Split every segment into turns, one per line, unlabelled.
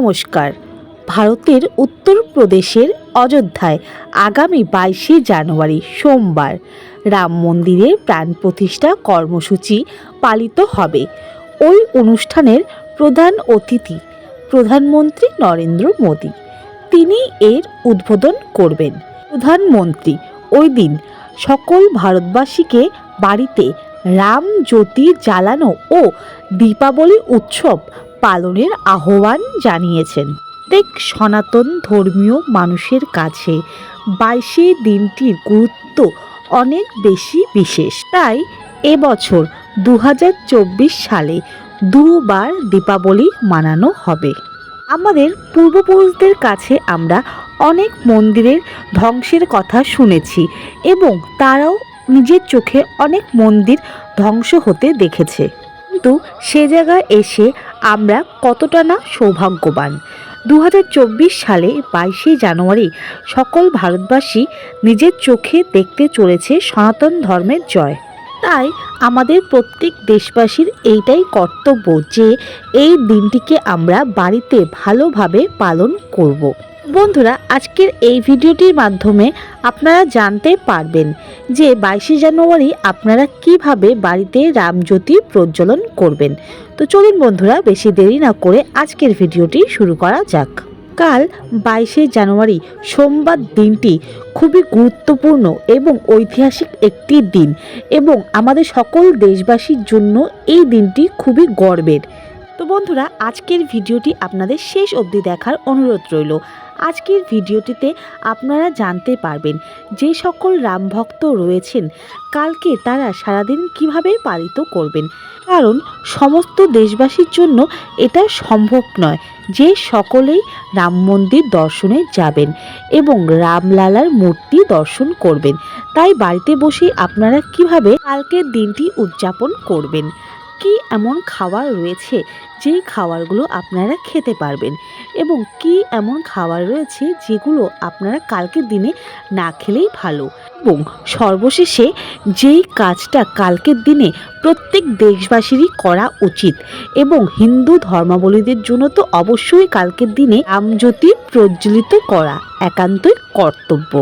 নমস্কার। ভারতের উত্তরপ্রদেশের অযোধ্যায় আগামী বাইশে জানুয়ারি সোমবার রাম মন্দিরের প্রাণ প্রতিষ্ঠা কর্মসূচি পালিত হবে। ওই অনুষ্ঠানের প্রধান অতিথি প্রধানমন্ত্রী নরেন্দ্র মোদী। তিনি এর উদ্বোধন করবেন। প্রধানমন্ত্রী, ওই দিন সকল ভারতবাসীকে বাড়িতে রাম জ্যোতি জ্বালানো ও দীপাবলি উৎসব পালনের আহ্বান জানিয়েছেন। প্রত্যেক সনাতন ধর্মীয় মানুষের কাছে বাইশে দিনটির গুরুত্ব অনেক বেশি বিশেষ। তাই এবছর দু হাজার চব্বিশ সালে দুবার দীপাবলি মানানো হবে। আমাদের পূর্বপুরুষদের কাছে আমরা অনেক মন্দিরের ধ্বংসের কথা শুনেছি এবং তারাও নিজের চোখে অনেক মন্দির ধ্বংস হতে দেখেছে। কিন্তু সে জায়গায় এসে আমরা কতটা না সৌভাগ্যবান। দু হাজার চব্বিশ সালে বাইশে জানুয়ারি সকল ভারতবাসী নিজের চোখে দেখতে চলেছে সনাতন ধর্মের জয়। তাই আমাদের প্রত্যেক দেশবাসীর এইটাই কর্তব্য যে এই দিনটিকে আমরা বাড়িতে ভালোভাবে পালন করব। বন্ধুরা, আজকের এই ভিডিওটির মাধ্যমে আপনারা জানতে পারবেন যে বাইশে জানুয়ারি আপনারা কীভাবে বাড়িতে রামজ্যোতি প্রজ্বলন করবেন। তো চলুন বন্ধুরা, বেশি দেরি না করে আজকের ভিডিওটি শুরু করা যাক। কাল বাইশে জানুয়ারি সোমবার দিনটি খুবই গুরুত্বপূর্ণ এবং ঐতিহাসিক একটি দিন এবং আমাদের সকল দেশবাসীর জন্য এই দিনটি খুবই গর্বের। তো বন্ধুরা, আজকের ভিডিওটি আপনাদের শেষ অবধি দেখার অনুরোধ রইল। আজকের ভিডিওটিতে আপনারা জানতে পারবেন যে সকল রাম ভক্ত রয়েছেন, কালকে তারা সারাদিন কীভাবে পালিত করবেন। কারণ সমস্ত দেশবাসীর জন্য এটা সম্ভব নয় যে সকলেই রাম মন্দির দর্শনে যাবেন এবং রামলালার মূর্তি দর্শন করবেন। তাই বাড়িতে বসে আপনারা কীভাবে কালকের দিনটি উদযাপন করবেন। কি এমন খাবার রয়েছে যেই খাবারগুলো আপনারা খেতে পারবেন? এবং কি এমন খাবার রয়েছে যেগুলো আপনারা কালকের দিনে না খেলেই ভালো? এবং সর্বশেষে যেই কাজটা কালকের দিনে প্রত্যেক দেশবাসীরই করা উচিত এবং হিন্দু ধর্মাবলীদের জন্য তো অবশ্যই কালকের দিনে আমজ্যোতি প্রজ্বলিত করা একান্তই কর্তব্য।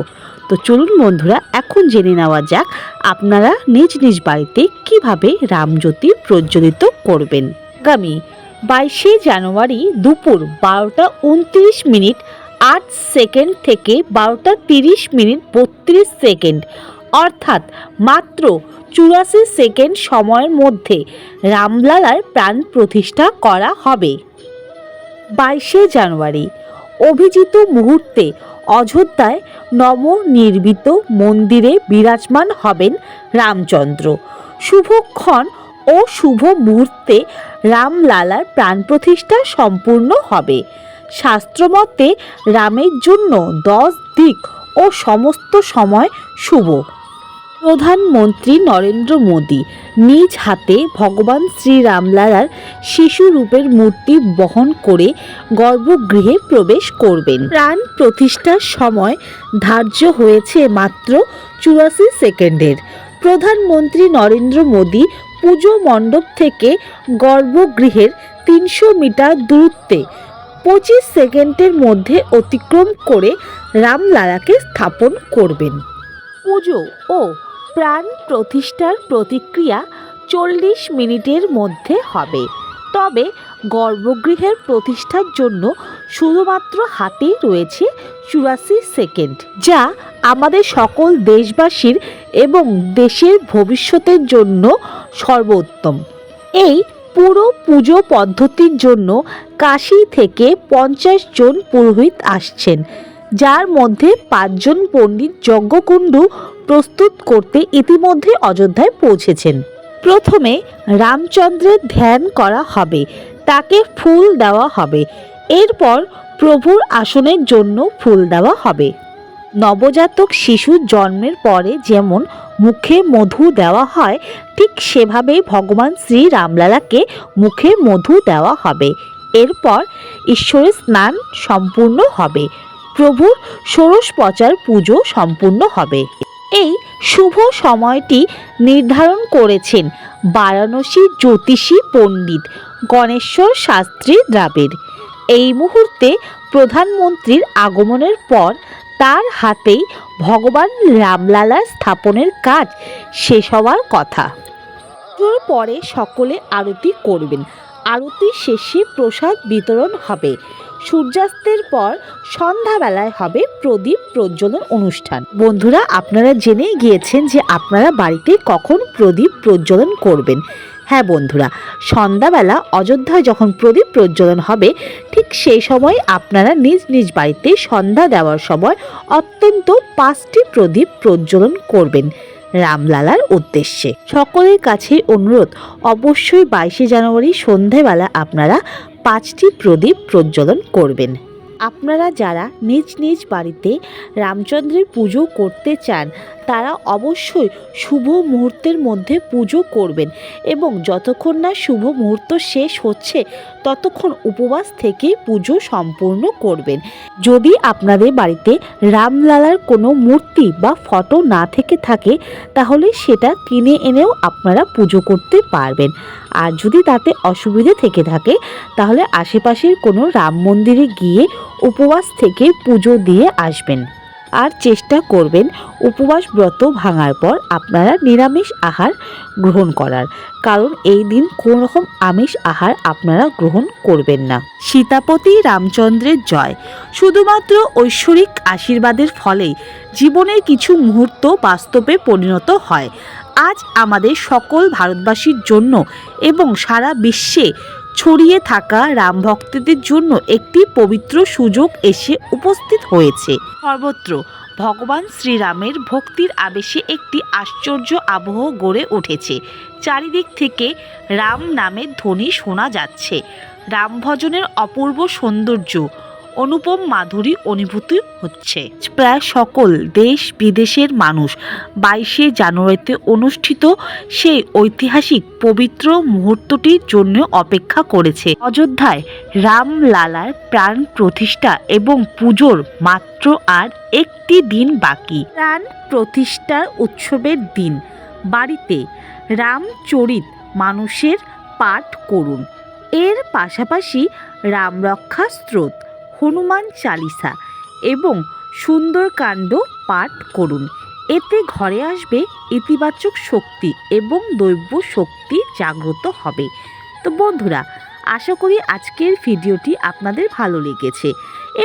তো চলুন বন্ধুরা, এখন জেনে নেওয়া যাক আপনারা নিজ নিজ বাড়িতে কীভাবে রামজ্যোতি প্রজ্বলিত করবেন। আগামী বাইশে জানুয়ারি দুপুর বারোটা উনত্রিশ মিনিট আট সেকেন্ড থেকে বারোটা তিরিশ মিনিট বত্রিশ সেকেন্ড, অর্থাৎ মাত্র চুরাশি সেকেন্ড সময়ের মধ্যে রামলালার প্রাণ প্রতিষ্ঠা করা হবে। বাইশে জানুয়ারি অভিজিত মুহূর্তে অযোধ্যায় নবনির্মিত মন্দিরে বিরাজমান হবেন রামচন্দ্র। শুভক্ষণ ও শুভ মুহূর্তে রামলালার প্রাণ প্রতিষ্ঠা সম্পূর্ণ হবে। শাস্ত্রমতে রামের জন্য দশ দিক ও সমস্ত সময় শুভ। প্রধানমন্ত্রী নরেন্দ্র মোদী নিজ হাতে ভগবান শ্রীরামলালার শিশু রূপের মূর্তি বহন করে গর্ভগৃহে প্রবেশ করবেন। প্রাণ প্রতিষ্ঠার সময় ধার্য হয়েছে মাত্র চুরাশি সেকেন্ডের। প্রধানমন্ত্রী নরেন্দ্র মোদী পুজো মণ্ডপ থেকে গর্ভগৃহের তিনশো মিটার দূরত্বে পঁচিশ সেকেন্ডের মধ্যে অতিক্রম করে রামলালাকে স্থাপন করবেন। পুজো ও প্রাণ প্রতিষ্ঠার প্রতিক্রিয়া চল্লিশ মিনিটের মধ্যে হবে। তবে গর্ভগৃহের প্রতিষ্ঠার জন্য শুধুমাত্র হাতেই রয়েছে চুরাশি সেকেন্ড, যা আমাদের সকল দেশবাসীর এবং দেশের ভবিষ্যতের জন্য সর্বোত্তম। এই পুরো পুজো পদ্ধতির জন্য কাশি থেকে পঞ্চাশ জন পুরোহিত আসছেন, যার মধ্যে পাঁচজন পণ্ডিত যজ্ঞকুণ্ডু প্রস্তুত করতে ইতিমধ্যে অযোধ্যায় পৌঁছেছেন। প্রথমে রামচন্দ্রের ধ্যান করা হবে, তাকে ফুল দেওয়া হবে। এরপর প্রভুর আসনের জন্য ফুল দেওয়া হবে। নবজাতক শিশু জন্মের পরে যেমন মুখে মধু দেওয়া হয়, ঠিক সেভাবেই ভগবান শ্রী রামলালাকে মুখে মধু দেওয়া হবে। এরপর ঈশ্বরের স্নান সম্পূর্ণ হবে। প্রভুর ষোড়শ পচার পুজো সম্পূর্ণ হবে। এই শুভ সময়টি নির্ধারণ করেছেন বারাণসী জ্যোতিষী পণ্ডিত গণেশ্বর শাস্ত্রী দ্রাবিড়। এই মুহূর্তে প্রধানমন্ত্রীর আগমনের পর তার হাতেই ভগবান রামলালা স্থাপনের কাজ শেষ হওয়ার কথা। পরে সকলে আরতি করবেন। আরতি শেষে প্রসাদ বিতরণ হবে। সূর্যাস্তের পর সন্ধ্যাবেলায় হবে প্রদীপ প্রজ্বলন অনুষ্ঠান। বন্ধুরা, আপনারা জেনেই গিয়েছেন যে আপনারা বাড়িতে কখন প্রদীপ প্রজ্বলন করবেন। হ্যাঁ বন্ধুরা, সন্ধ্যাবেলা অযোধ্যায় যখন প্রদীপ প্রজ্বলন হবে, ঠিক সেই সময় আপনারা নিজ নিজ বাড়িতে সন্ধ্যা দেওয়ার সময় অত্যন্ত পাঁচটি প্রদীপ প্রজ্বলন করবেন। রামলালার উদ্দেশ্যে। সকলের কাছে অনুরোধ, অবশ্যই বাইশে জানুয়ারি সন্ধেবেলা আপনারা পাঁচটি প্রদীপ প্রজ্বলন করবেন। আপনারা যারা নিজ নিজ বাড়িতে রামচন্দ্রের পুজো করতে চান তারা অবশ্যই শুভ মুহূর্তের মধ্যে পুজো করবেন এবং যতক্ষণ না শুভ মুহূর্ত শেষ হচ্ছে, ততক্ষণ উপবাস থেকেই পুজো সম্পূর্ণ করবেন। যদি আপনাদের বাড়িতে রামলালার কোনো মূর্তি বা ফটো না থেকে থাকে, তাহলে সেটা কিনে এনেও আপনারা পুজো করতে পারবেন। আর যদি তাতে অসুবিধে থেকে থাকে, তাহলে আশেপাশের কোনো রাম মন্দিরে গিয়ে উপবাস থেকে পুজো দিয়ে আসবেন। আর চেষ্টা করবেন উপবাস ব্রত ভাঙার পর আপনারা নিরামিষ আহার গ্রহণ করার। কারণ এই দিন কোনো রকম আমিষ আহার আপনারা গ্রহণ করবেন না। সীতাপতি রামচন্দ্রের জয়। শুধুমাত্র ঐশ্বরিক আশীর্বাদের ফলেই জীবনের কিছু মুহূর্ত বাস্তবে পরিণত হয়। আজ আমাদের সকল ভারতবাসীর জন্য এবং সারা বিশ্বে ছড়িয়ে থাকা রাম ভক্তদের জন্য একটি পবিত্র সুযোগ এসে উপস্থিত হয়েছে। সর্বত্র ভগবান শ্রীরামের ভক্তির আবেশে একটি আশ্চর্য আবহ গড়ে উঠেছে। চারিদিক থেকে রাম নামের ধ্বনি শোনা যাচ্ছে। রাম ভজনের অপূর্ব সৌন্দর্য অনুপম মাধুরী অনুভূতি হচ্ছে। প্রায় সকল দেশ বিদেশের মানুষ বাইশে জানুয়ারিতে অনুষ্ঠিত সেই ঐতিহাসিক পবিত্র মুহূর্তটির জন্য অপেক্ষা করেছে। অযোধ্যায় রাম লালার প্রাণ প্রতিষ্ঠা এবং পুজোর মাত্র আর একটি দিন বাকি। প্রাণ প্রতিষ্ঠার উৎসবের দিন। বাড়িতে রামচরিত মানুষের পাঠ করুন। এর পাশাপাশি রামরক্ষা স্রোত। হনুমান চালিসা এবং সুন্দরকাণ্ড পাঠ করুন। এতে ঘরে আসবে ইতিবাচক শক্তি এবং দৈব্য শক্তি জাগ্রত হবে। তো বন্ধুরা, আশা করি আজকের ভিডিওটি আপনাদের ভালো লেগেছে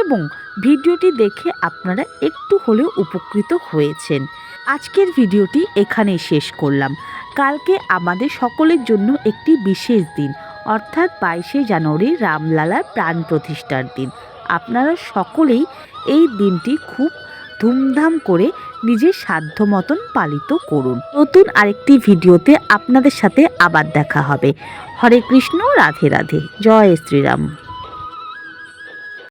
এবং ভিডিওটি দেখে আপনারা একটু হলেও উপকৃত হয়েছেন। আজকের ভিডিওটি এখানেই শেষ করলাম। কালকে আমাদের সকলের জন্য একটি বিশেষ দিন। অর্থাৎ বাইশে জানুয়ারি রামলালার প্রাণ প্রতিষ্ঠার দিন। আপনারা সকলেই এই দিনটি খুব ধুমধাম করে নিজের সাধ্য মতন পালিত করুন। নতুন আরেকটি ভিডিওতে আপনাদের সাথে আবার দেখা হবে। হরে কৃষ্ণ, রাধে রাধে। জয় শ্রীরাম।